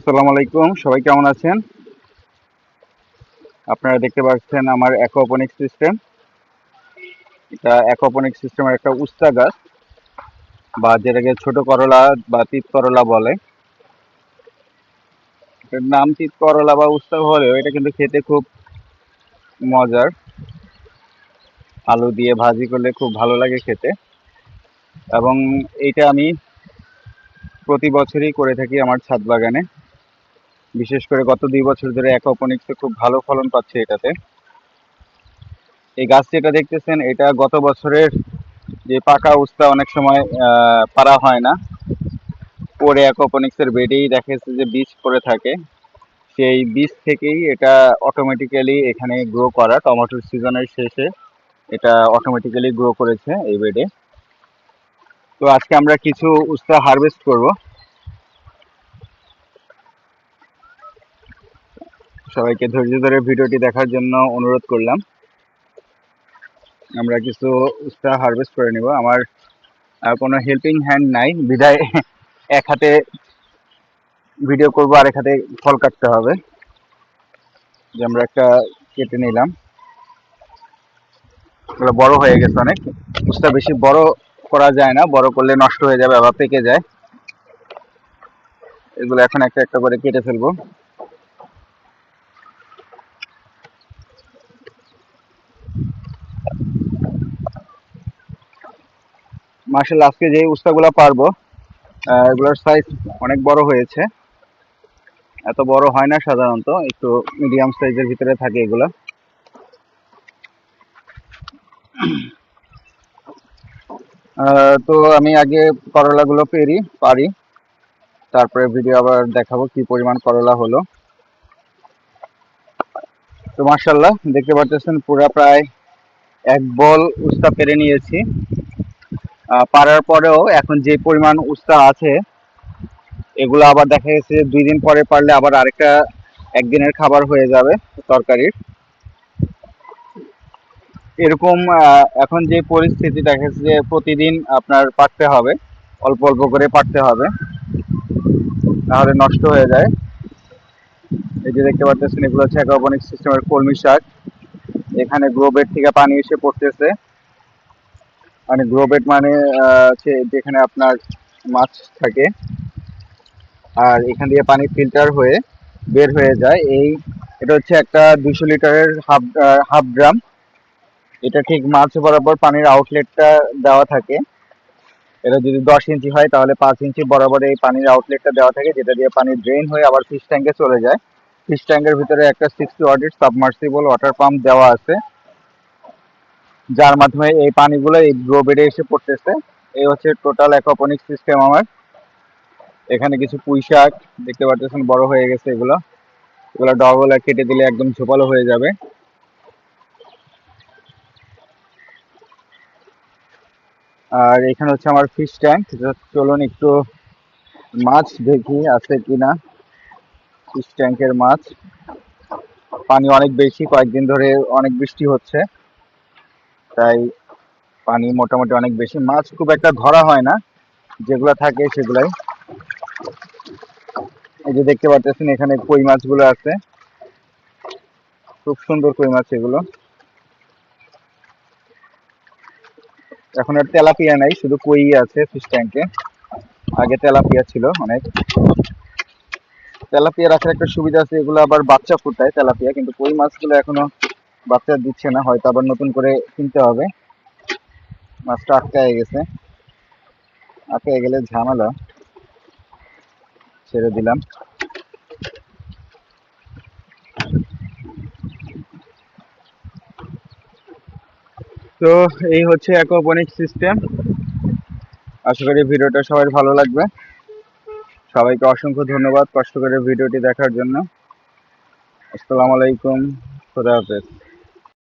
আসসালামু আলাইকুম, সবাই কেমন আছেন? আপনারা দেখতে পাচ্ছেন আমার অ্যাকোপনিক সিস্টেম এটা অ্যাকোপনিক সিস্টেমের একটা উস্তা গাছ, বা যেটাকে ছোট করলা বা তিত করলা বলে। এটার নাম তিত করলা বা উস্তা হলেও এটা কিন্তু খেতে খুব মজার। আলু দিয়ে ভাজি করলে খুব ভালো লাগে খেতে। এবং এইটা আমি প্রতি বছরই করে থাকি আমার ছাদ বাগানে। বিশেষ করে গত দুই বছর ধরে অ্যাকোপনিক্সে খুব ভালো ফলন পাচ্ছে এটাতে। এই গাছ যেটা দেখতেছেন, এটা গত বছরের যে পাকা উস্তা অনেক সময় পারা হয় না। পরে অ্যাকোপনিক্সের বেডেই দেখা যাচ্ছে যে বীজ পড়ে থাকে। সেই বীজ থেকেই এটা অটোমেটিক্যালি এখানে গ্রো করা টমেটোর সিজনের শেষে এটা অটোমেটিক্যালি গ্রো করেছে এই বেডে। তো আজকে আমরা কিছু উস্তা হারভেস্ট করব। সবাইকে ধৈর্য ধরে ভিডিওটি দেখার জন্য অনুরোধ করলাম। আমরা কিছু উস্তা হারভেস্ট করে নিব। আমার কোনো হেল্পিং হ্যান্ড নাই। বিদায়। এক হাতে ভিডিও করব আর এক হাতে ফল কাটতে হবে। যে আমরা একটা কেটে নিলাম। এগুলো বড় হয়ে গেছে অনেক। উস্তা বেশি বড় করা যায় না। বড় করলে নষ্ট হয়ে যাবে আবার পেকে যায়। এগুলো এখন একটা একটা করে কেটে ফেলব। মার্শাল, আজকে যে উস্তাগুলো পারব এগুলোর সাইজ অনেক বড় হয়েছে। এত বড় হয় না সাধারণত, একটু মিডিয়াম সাইজের ভিতরে থাকে এগুলো। তো আমি আগে করলাগুলো পেরি, পারি। তারপরে ভিডিও আবার দেখাবো কি পরিমাণ করলা হলো। তো মার্শাল্লাহ, দেখতে পাচ্ছেন পুরা প্রায় এক বল উস্তা পেরে নিয়েছি। পারার পরেও এখন যে পরিমাণ উস্তা আছে, এগুলো আবার দেখা গেছে যে দুই দিন পরে পারলে আবার আরেকটা একদিনের খাবার হয়ে যাবে তরকারির। এরকম এখন যে পরিস্থিতি দেখা যাচ্ছে যে প্রতিদিন আপনার পাকতে হবে, অল্প অল্প করে পাকতে হবে নাহলে নষ্ট হয়ে যায়। এই যে দেখতে পাচ্ছেন এগুলো হচ্ছে অ্যাকোপনিক সিস্টেমের কলমি শাক। এখানে গ্রো বেড থেকে পানি এসে পড়তেছে। মানে গ্রোবেট মানে হচ্ছে যেখানে আপনার মাছ থাকে। আর এখান দিয়ে পানি ফিল্টার হয়ে বের হয়ে যায়। এই, এটা হচ্ছে একটা দুশো লিটারের হাফ হাফ ড্রাম। এটা ঠিক মাছ বরাবর পানির আউটলেটটা দেওয়া থাকে। এটা যদি দশ ইঞ্চি হয়, তাহলে পাঁচ ইঞ্চি বরাবর এই পানির আউটলেটটা দেওয়া থাকে, যেটা দিয়ে পানি ড্রেন হয়ে আবার ফিশ ট্যাঙ্কে চলে যায়। ফিশ ট্যাঙ্কের ভিতরে একটা সিক্সটি ওয়াটের সাবমার্সিবল ওয়াটার পাম্প দেওয়া আছে। যার মাধ্যমে এই পানিগুলো এই গ্রো বেডে এসে পড়তেছে। এই হচ্ছে টোটাল অ্যাকোপনিক সিস্টেম আমার। এখানে কিছু পুঁই শাক, দেখতে পাচ্ছেন, বড় হয়ে গেছে এগুলো। এগুলো ডগলা কেটে দিলে একদম ঝোপালো হয়ে যাবে। আর এখানে হচ্ছে আমার ফিশ ট্যাঙ্ক চলুন একটু মাছ দেখি আছে কিনা। ফিশ ট্যাঙ্কের মাছ। পানি অনেক বেশি, কয়েকদিন ধরে অনেক বৃষ্টি হচ্ছে। তাই পানি মোটামুটি অনেক বেশি। মাছ খুব একটা ধরা হয় না। যেগুলো থাকে সেগুলাই। এই যে দেখতে পাচ্ছেন, এখানে কই মাছগুলো আছে। খুব সুন্দর কই মাছ এগুলো। এখন আর তেলাপিয়া নাই, শুধু কই আছে ফিশ ট্যাঙ্কে আগে তেলাপিয়া ছিল অনেক। তেলাপিয়া রাখার একটা সুবিধা আছে, এগুলো আবার বাচ্চা ফুটায় তেলাপিয়া, কিন্তু কই মাছগুলো এখনও বাচ্চা দিচ্ছে না, হয়তো আবার নতুন করে কিনতে হবে। মাছটা আটকায় গেছে। আটকায় গেলে ঝামেলা। ছেড়ে দিলাম। তো এই হচ্ছে অ্যাকোপনিক সিস্টেম আশা করি ভিডিওটা সবাই ভালো লাগবে। সবাইকে অসংখ্য ধন্যবাদ কষ্ট করে ভিডিওটি দেখার জন্য। আসসালামু আলাইকুম। খুদা হাফেজ।